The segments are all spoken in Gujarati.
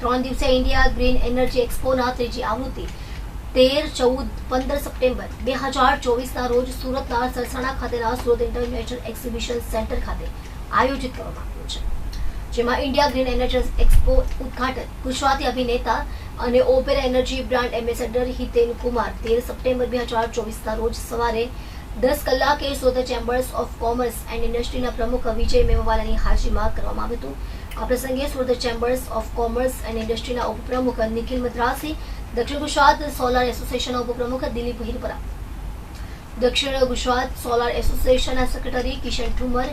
ત્રણ દિવસે ઇન્ડિયા ગ્રીન એનર્જી એક્સપોના ત્રીજી આવૃત્તિ તેર, ચૌદ, પંદર સપ્ટેમ્બર બે હજાર ચોવીસના રોજ સુરતના સરસાણા ખાતેના સુરત ઇન્ટરનેશનલ એક્ઝિબિશન સેન્ટર ખાતે આયોજિત કરવામાં આવ્યું છે. જેમાં ઇન્ડિયા ગ્રીન એનર્જી એક્સપો ઉદ્ઘાટન ગુજરાતી અભિનેતા અને opera energy brand ambassador Hiten Kumar તેર સપ્ટેમ્બર બે હજાર ચોવીસના રોજ સવારે દસ કલાકે Surat chambers of commerce and ઇન્ડસ્ટ્રીના પ્રમુખ વિજય મેવાલાની હાજરીમાં કરવામાં આવ્યું હતું. આ પ્રસંગે Surat chambers of commerce and ઇન્ડસ્ટ્રીના ઉપપ્રમુખ નિખિલ મદ્રાસી દક્ષિણ ગુજરાત સોલાર એસોસિએશનના ઉપપ્રમુખ દિલીપ હિરપરા, દક્ષિણ ગુજરાત સોલાર એસોસિએશનના સેક્રેટરી કિશન ઠુમર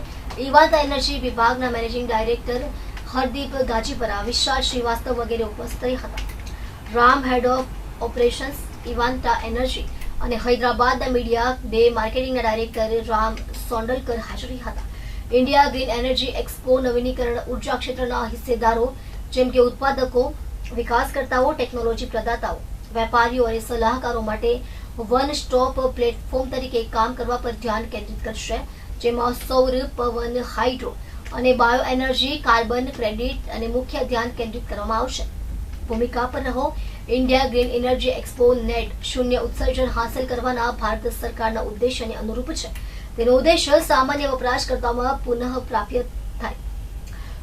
ઇવાતા એનર્જી વિભાગના મેનેજિંગ ડાયરેક્ટર હરદીપ ગાજીપરા, વિશાલ શ્રીવાસ્તવ વગેરે ઉપસ્થિત હતા. રામ હેડ ઓફ ઓપરેશન્સ ઇવાન્ટા એનર્જી અને હૈદરાબાદના મીડિયા બે માર્કેટિંગના ડાયરેક્ટર રામ સોંડલકર હાજરી હતા. ઇન્ડિયા ગ્રીન એનર્જી એક્સપો નવીનીકરણ ઊર્જા ક્ષેત્રના હિસ્સેદારો, જેમ કે ઉત્પાદકો, વિકાસકર્તાઓ, ટેકનોલોજી પ્રદાતાઓ, વેપારીઓ અને સલાહકારો માટે વન સ્ટોપ પ્લેટફોર્મ તરીકે કામ કરવા પર ધ્યાન કેન્દ્રિત કરશે, જેમાં સૌર, પવન, હાઇડ્રો અને બાયો એનર્જી કાર્બન ક્રેડિટ અને મુખ્ય ધ્યાન કેન્દ્રિત કરવામાં આવશે. ભૂમિકા પર રહો, India green energy expo net શૂન્ય ઉત્સર્જન હાંસલ કરવાના ભારત સરકારના ઉદ્દેશ્યને અનુરૂપ છે. તેનો ઉદ્દેશ્ય સામાન્ય વપરાશકર્તાઓમાં પુનઃ પ્રાપ્ય થાય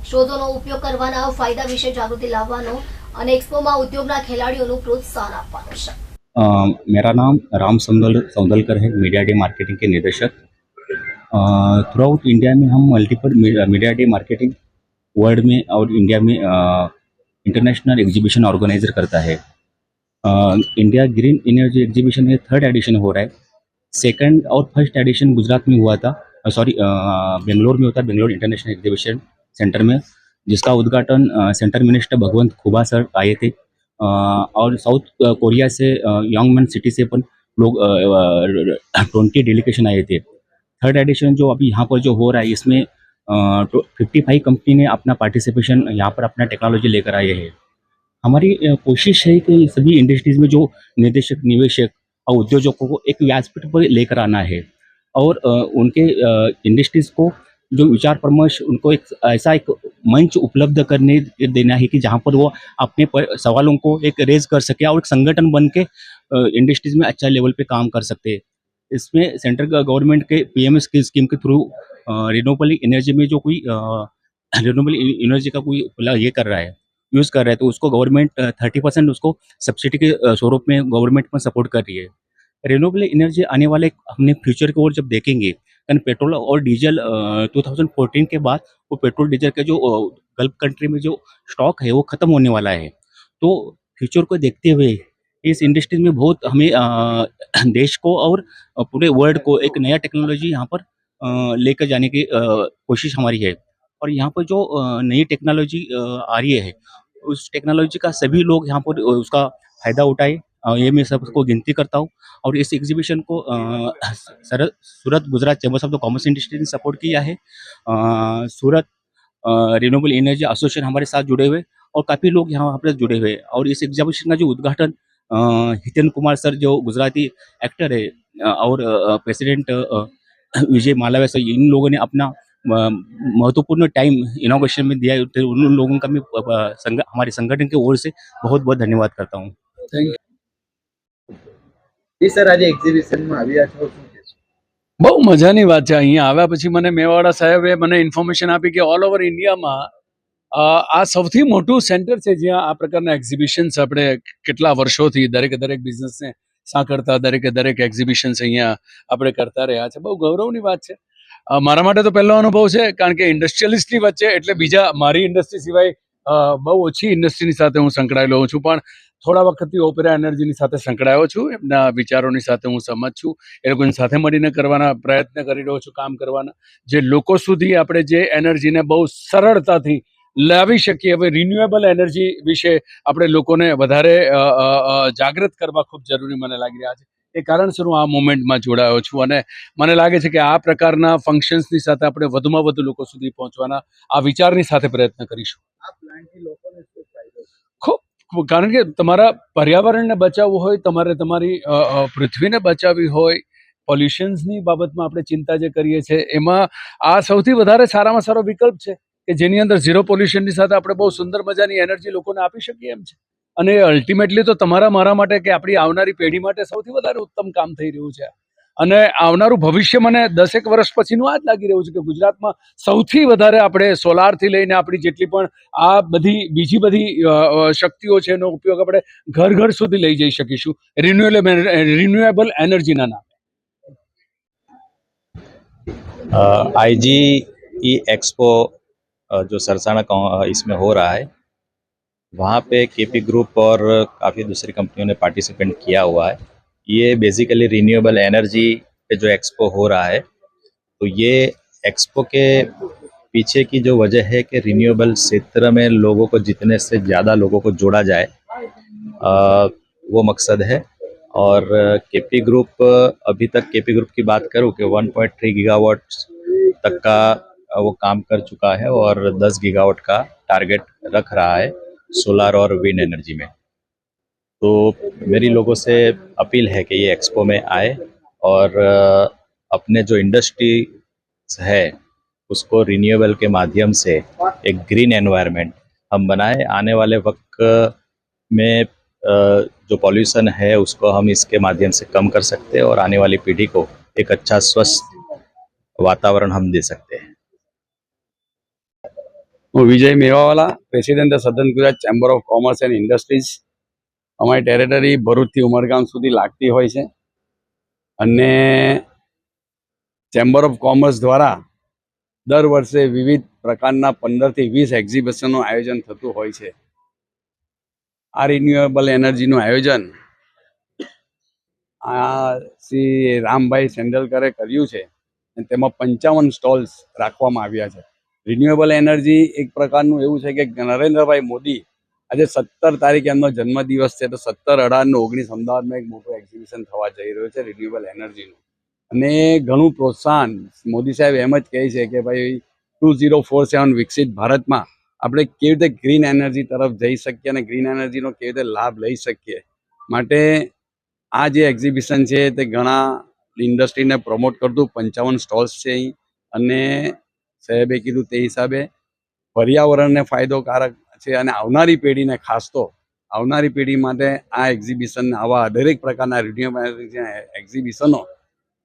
શોધોનો ઉપયોગ કરવાના ફાયદા વિશે જાગૃતિ લાવવાનો અને એક્સપોમાં ઉદ્યોગના ખેલાડીઓનું પ્રોત્સાહન આપવાનો છે अ, मेरा नाम राम सौंदल सौंदलकर है मीडिया डे मार्केटिंग के निदेशक थ्रू आउट इंडिया में हम multiple media day marketing world में और इंडिया में इंटरनेशनल एग्जीबिशन ऑर्गेनाइजर करता है इंडिया ग्रीन एनर्जी एग्जीबिशन में थर्ड एडिशन हो रहा है सेकंड और फ़र्स्ट एडिशन गुजरात में हुआ था सॉरी बेंगलोर में होता है बेंगलोर इंटरनेशनल एग्जीबिशन सेंटर में जिसका उद्घाटन centre minister Bhagwant Khuba sir आए थे। अ, और साउथ कोरिया से यंग मैन सिटी से पण लोग ट्वेंटी डेलीगेशन आए थे। थर्ड एडिशन जो अभी यहाँ पर जो हो रहा है इसमें फिफ्टी फाइव कंपनी ने अपना पार्टिसिपेशन यहाँ पर अपना टेक्नोलॉजी लेकर आए हैं। हमारी कोशिश है कि सभी इंडस्ट्रीज़ में जो निदेशक निवेशक और उद्योजकों को एक व्यासपीठ पर लेकर आना है और उनके इंडस्ट्रीज़ को जो विचार परामर्श, उनको एक ऐसा एक मंच उपलब्ध करने देना है कि जहाँ पर वो अपने सवालों को एक रेज कर सके और एक संगठन बन के इंडस्ट्रीज़ में अच्छा लेवल पे काम कर सकते। हैं इसमें सेंट्रल गवर्नमेंट के पीएम स्कीम के थ्रू रिनोबल एनर्जी में जो कोई रिनोबल एनर्जी का कोई ये कर रहा है। यूज़ कर रहा है तो उसको गवर्नमेंट थर्टी परसेंट उसको सब्सिडी के स्वरूप में गवर्नमेंट में सपोर्ट कर रही है। रिन्यूएबल एनर्जी आने वाले हमने फ्यूचर की ओर जब देखेंगे यानी पेट्रोल और डीजल टू थाउज़ेंड फोर्टीन के बाद वो पेट्रोल डीजल के जो गल्फ कंट्री में जो स्टॉक है वो ख़त्म होने वाला है। तो फ्यूचर को देखते हुए इस इंडस्ट्री में बहुत हमें देश को और पूरे वर्ल्ड को एक नया टेक्नोलॉजी यहाँ पर लेकर जाने की कोशिश हमारी है। और यहाँ पर जो नई टेक्नोलॉजी आ रही है उस टेक्नोलॉजी का सभी लोग यहाँ पर उसका फ़ायदा उठाए। ये मैं सबको गिनती करता हूँ। और इस एग्जीबिशन को अ, sir Surat Gujarat chambers of the commerce industry ने सपोर्ट किया है। अ, सूरत रिन्यूएबल एनर्जी एसोसिएशन हमारे साथ जुड़े हुए और काफ़ी लोग यहाँ पर जुड़े हुए। और इस एग्जीबिशन का जो उद्घाटन हितेन कुमार सर जो गुजराती एक्टर है और प्रेसिडेंट विजय मालाविया सर इन लोगों ने अपना महत्वपूर्ण टाइम इनोग्रेशन में दिया है तो उन लोगों का मैं अ, संग, हमारे संगठन की ओर से बहुत बहुत धन्यवाद करता हूँ જી સર આજે એક્ઝિબિશનમાં આવ્યા છો શું કહેશો બહુ મજાની વાત છે અહીંયા આવ્યા પછી મને મેવાડા સાહેબે મને ઇન્ફોર્મેશન આપી કે ઓલ ઓવર ઇન્ડિયામાં અ, આ સૌથી મોટું સેન્ટર છે જ્યાં આ પ્રકારના એક્ઝિબિશન્સ આપણે કેટલા વર્ષોથી દરેકે દરેક બિઝનેસને સાંકળતા દરેકે દરેક એક્ઝિબિશન્સ અહીંયા આપણે કરતા રહ્યા છે બહુ ગૌરવની વાત છે અ, મારા માટે તો પહેલો અનુભવ છે, કારણ કે ઇન્ડસ્ટ્રીયલિસ્ટની વચ્ચે એટલે બીજા મારી ઇન્ડસ્ટ્રી સિવાય બહુ ઓછી ઇન્ડસ્ટ્રીની સાથે હું સંકળાયેલો હોઉં છું, પણ થોડા વખતથી ઓપેરા એનર્જીની સાથે સંકળાયો છું, એમના વિચારોની સાથે હું સમજ છું, એ લોકોની સાથે મળીને કરવાના પ્રયત્ન કરી રહ્યો છું, કામ કરવાના. જે લોકો સુધી આપણે જે એનર્જીને બહુ સરળતાથી લાવી શકીએ, હવે રિન્યુએબલ એનર્જી વિશે આપણે લોકોને વધારે જાગૃત કરવા ખૂબ જરૂરી મને લાગી રહ્યા છે. એ કારણસર હું આ મુવમેન્ટમાં જોડાયો છું અને મને લાગે છે કે આ પ્રકારના ફંક્શન્સની સાથે આપણે વધુમાં વધુ લોકો સુધી પહોંચવાના આ વિચારની સાથે પ્રયત્ન કરીશું? કારણ કે તમારા પર્યાવરણને બચાવવું હોય તમારે તમારી પૃથ્વીને બચાવવી હોય પોલ્યુશન્સની બાબતમાં આપણે ચિંતા જે કરીએ છીએ એમાં આ સૌથી વધારે સારામાં સારો વિકલ્પ છે કે જેની અંદર ઝીરો પોલ્યુશનની સાથે આપણે બહુ સુંદર મજાની એનર્જી લોકોને આપી શકીએ એમ છે. અને અલ્ટિમેટલી તો તમારા મારા માટે કે આપણી આવનારી પેઢી માટે સૌથી વધારે ઉત્તમ કામ થઈ રહ્યું છે અને આવનારું ભવિષ્ય મને દસેક વર્ષ પછીનું આ જ લાગી રહ્યું છે કે ગુજરાતમાં સૌથી વધારે આપણે સોલારથી લઈને આપણી જેટલી પણ આ બધી બીજી બધી અ, અ, શક્તિઓ છે એનો ઉપયોગ આપણે ઘર ઘર સુધી લઈ જઈ શકીશું રિન્યુએબલ રિન્યુએબલ એનર્જીના નામે आईजी ई एक्सपो अ, जो सरसाना कौ- इसमें हो रहा है वहाँ पे केपी ग्रुप और काफ़ी दूसरी कंपनियों ने पार्टिसिपेट किया हुआ है। ये बेसिकली रिन्यूएबल एनर्जी पे जो एक्सपो हो रहा है तो ये एक्सपो के पीछे की जो वजह है कि रिन्यूएबल क्षेत्र में लोगों को जितने से ज़्यादा लोगों को जोड़ा जाए अ, वो मकसद है। और केपी ग्रुप अभी तक केपी ग्रुप की बात करूँ कि 1.3 गीगावाट तक का वो काम कर चुका है और 10 गीगावाट का टारगेट रख रहा है। सोलार और विंड एनर्जी में। तो मेरी लोगों से अपील है कि ये एक्सपो में आए और अपने जो इंडस्ट्री है, उसको रिन्यूएबल के माध्यम से एक ग्रीन एनवायरनमेंट हम बनाए। आने वाले वक्त में जो पॉल्यूशन है, उसको हम इसके माध्यम से कम कर सकते हैं और आने वाली पीढ़ी को एक अच्छा स्वस्थ वातावरण हम दे सकते हैं। હું વિજય મેવાવાલા પ્રેસિડેન્ટ સદન Gujarat chamber of commerce and industries અમારી ટેરેટરી ભરૂચથી ઉમરગામ સુધી લાગતી હોય છે. અને ચેમ્બર ઓફ કોમર્સ દ્વારા દર વર્ષે વિવિધ પ્રકારના પંદરથી વીસ એક્ઝિબિશનનું આયોજન થતું હોય છે. આ રિન્યુએબલ એનર્જીનું આયોજન આ શ્રી રામભાઈ સેંડલકરે કર્યું છે. અને તેમાં પંચાવન સ્ટોલ્સ રાખવામાં આવ્યા છે. રિન્યુએબલ એનર્જી એક પ્રકારનું એવું છે કે નરેન્દ્રભાઈ મોદી આજે સત્તર તારીખે એમનો જન્મદિવસ છે, તો સત્તર અઢાર ઓગણીસ અમદાવાદમાં એક મોટું એક્ઝિબિશન થવા જઈ રહ્યું છે રિન્યુએબલ એનર્જીનું અને ઘણું પ્રોત્સાહન મોદી સાહેબ એમ જ કહે છે કે ભાઈ ટુ ઝીરો ફોર સેવન વિકસિત ભારતમાં આપણે કેવી રીતે ગ્રીન એનર્જી તરફ જઈ શકીએ અને ગ્રીન એનર્જીનો કેવી રીતે લાભ લઈ શકીએ. માટે આ જે એક્ઝિબિશન છે તે ઘણા ઇન્ડસ્ટ્રીને પ્રમોટ કરતું, પંચાવન સ્ટોલ્સ છે અહીં. અને સાહેબે કીધું તે હિસાબે પર્યાવરણને ફાયદોકારક છે અને આવનારી પેઢીને ખાસ તો આવનારી પેઢી માટે આ એક્ઝિબિશન આવા દરેક પ્રકારના રિન્યુએબલ એક્ઝિબિશનો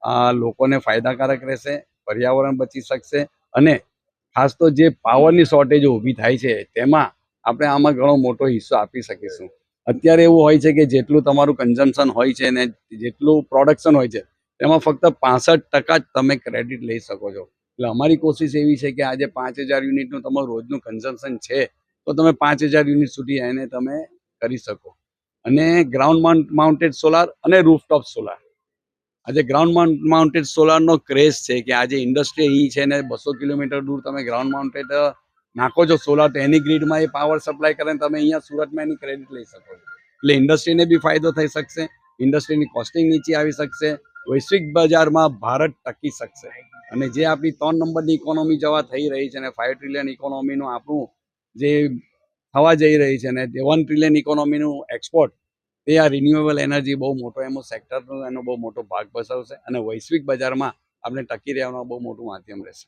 આ લોકોને ફાયદાકારક રહેશે, પર્યાવરણ બચી શકશે અને ખાસ તો જે પાવરની શોર્ટેજો ઊભી થાય છે તેમાં આપણે આમાં ઘણો મોટો હિસ્સો આપી શકીશું. અત્યારે એવું હોય છે કે જેટલું તમારું કન્ઝમ્પશન હોય છે ને જેટલું પ્રોડક્શન હોય છે તેમાં ફક્ત પાસઠ ટકા જ તમે ક્રેડિટ લઈ શકો છો. એટલે અમારી કોશિશ એવી છે કે આજે પાંચ હજાર યુનિટનું તમારું રોજનું કન્ઝમ્પશન છે, તો તમે પાંચ હજાર યુનિટ સુધી એને તમે કરી શકો. અને ગ્રાઉન્ડ માઉન્ટેડ સોલાર અને રૂફટોપ સોલાર આજે ગ્રાઉન્ડ માઉન્ટેડ સોલારનો ક્રેઝ છે કે આજે ઇન્ડસ્ટ્રી અહીં છે ને બસો કિલોમીટર દૂર તમે ગ્રાઉન્ડ માઉન્ટેડ નાખો છો સોલાર તો એની ગ્રીડમાં એ પાવર સપ્લાય કરે તમે અહીંયા સુરતમાં એની ક્રેડિટ લઈ શકો છો. એટલે ઇન્ડસ્ટ્રીને બી ફાયદો થઈ શકશે ઇન્ડસ્ટ્રીની કોસ્ટિંગ નીચે આવી શકશે વૈશ્વિક બજારમાં ભારત ટકી શકશે. અને જે આપણી ત્રણ નંબરની ઇકોનોમી જવા થઈ રહી છે અને ફાઈવ ટ્રિલિયન ઇકોનોમીનું આપણું જે થવા જઈ રહી છે ને તે વન ટ્રિલિયન ઇકોનોમીનું એક્સપોર્ટ તે આ રિન્યુએબલ એનર્જી બહુ મોટો એનો સેક્ટરનો એનો બહુ મોટો ભાગ ભજવશે અને વૈશ્વિક બજારમાં આપણે ટકી રહેવાનું બહુ મોટું માધ્યમ રહેશે.